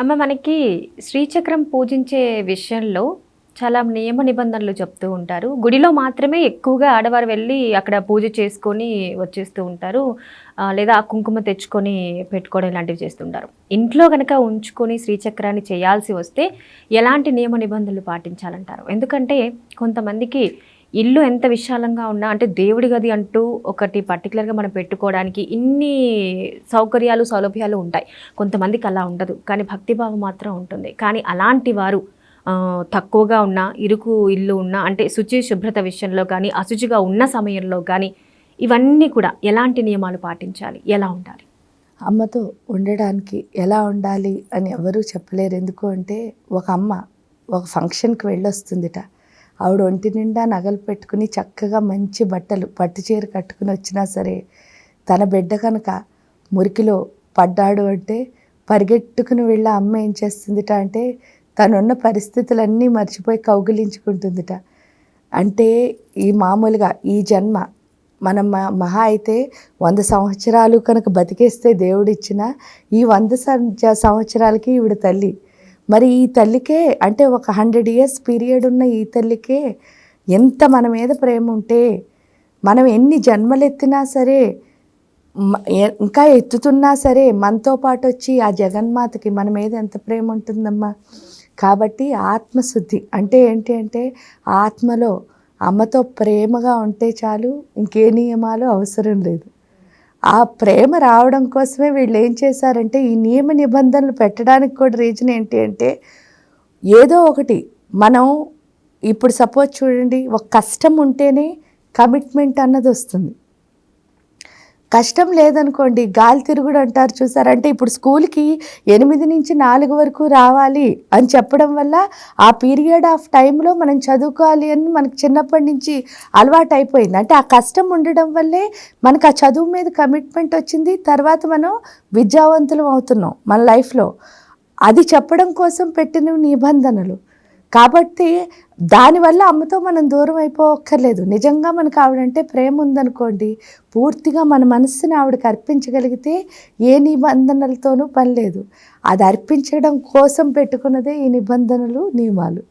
అమ్మ మనకి శ్రీచక్రం పూజించే విషయంలో చాలా నియమ నిబంధనలు చెప్తూ ఉంటారు. గుడిలో మాత్రమే ఎక్కువగా ఆడవారు వెళ్ళి అక్కడ పూజ చేసుకొని వచ్చేస్తూ ఉంటారు. లేదా ఆ కుంకుమ తెచ్చుకొని పెట్టుకోవడం ఇలాంటివి చేస్తుంటారు. ఇంట్లో కనుక ఉంచుకొని శ్రీచక్రాన్ని చేయాల్సి వస్తే ఎలాంటి నియమ నిబంధనలు పాటించాలంటారు? ఎందుకంటే కొంతమందికి ఇల్లు ఎంత విశాలంగా ఉన్నా అంటే దేవుడి గది అంటూ ఒకటి పర్టికులర్గా మనం పెట్టుకోవడానికి ఇన్ని సౌకర్యాలు సౌలభ్యాలు ఉంటాయి. కొంతమందికి అలా ఉండదు. కానీ భక్తిభావం మాత్రం ఉంటుంది. కానీ అలాంటి వారు తక్కువగా ఉన్న ఇరుకు ఇల్లు ఉన్న అంటే శుచి శుభ్రత విషయంలో కానీ అశుచిగా ఉన్న సమయంలో కానీ ఇవన్నీ కూడా ఎలాంటి నియమాలు పాటించాలి? ఎలా ఉండాలి? అమ్మతో ఉండడానికి ఎలా ఉండాలి అని ఎవరూ చెప్పలేరు. ఎందుకు అంటే ఒక అమ్మ ఒక ఫంక్షన్కి వెళ్ళొస్తుందిట. ఆవిడ ఒంటి నిండా నగలు పెట్టుకుని చక్కగా మంచి బట్టలు పట్టు చీర కట్టుకుని వచ్చినా సరే తన బిడ్డ కనుక మురికిలో పడ్డాడు అంటే పరిగెట్టుకుని వెళ్ళి అమ్మ ఏం చేస్తుందిట అంటే తనున్న పరిస్థితులన్నీ మర్చిపోయి కౌగిలించుకుంటుందిట. అంటే ఈ మామూలుగా ఈ జన్మ మనం మ- మహా అయితే వంద సంవత్సరాలు కనుక బతికేస్తే దేవుడిచ్చిన ఈ వంద సంవత్సరాలకి ఈవిడ తల్లి. మరి ఈ తల్లికే అంటే ఒక హండ్రెడ్ ఇయర్స్ పీరియడ్ ఉన్న ఈ తల్లికే ఎంత మన మీద ప్రేమ ఉంటే మనం ఎన్ని జన్మలు ఎత్తినా సరే మ- ఇంకా ఎత్తుతున్నా సరే మనతో పాటు వచ్చి ఆ జగన్మాతకి మన మీద ఎంత ప్రేమ ఉంటుందమ్మా. కాబట్టి ఆత్మశుద్ధి అంటే ఏంటి అంటే ఆత్మలో అమ్మతో ప్రేమగా ఉంటే చాలు ఇంకే నియమాలు అవసరం లేదు. ఆ ప్రేమ రావడం కోసమే వీళ్ళు ఏం చేశారంటే ఈ నియమ నిబంధనలు పెట్టడానికి కూడా రీజన్ ఏంటి అంటే ఏదో ఒకటి మనం ఇప్పుడు సపోజ్ చూడండి ఒక కష్టం ఉంటేనే కమిట్మెంట్ అన్నది వస్తుంది. కష్టం లేదనుకోండి గాలి తిరుగుడు అంటారు చూసారంటే ఇప్పుడు స్కూల్కి ఎనిమిది నుంచి నాలుగు వరకు రావాలి అని చెప్పడం వల్ల ఆ పీరియడ్ ఆఫ్ టైంలో మనం చదువుకోవాలి అని మనకు చిన్నప్పటి నుంచి అలవాటు అయిపోయింది. అంటే ఆ కష్టం ఉండడం వల్లే మనకు ఆ చదువు మీద కమిట్మెంట్ వచ్చింది. తర్వాత మనం విద్యావంతులం అవుతున్నాం మన లైఫ్లో. అది చెప్పడం కోసం పెట్టిన నిబంధనలు. కాబట్టి దానివల్ల అమ్మతో మనం దూరం అయిపోక్కర్లేదు. నిజంగా మనకు ఆవిడంటే ప్రేమ ఉందనుకోండి పూర్తిగా మన మనస్సుని ఆవిడకి అర్పించగలిగితే ఏ నిబంధనలతోనూ పని లేదు. అది అర్పించడం కోసం పెట్టుకున్నదే ఈ నిబంధనలు నియమాలు.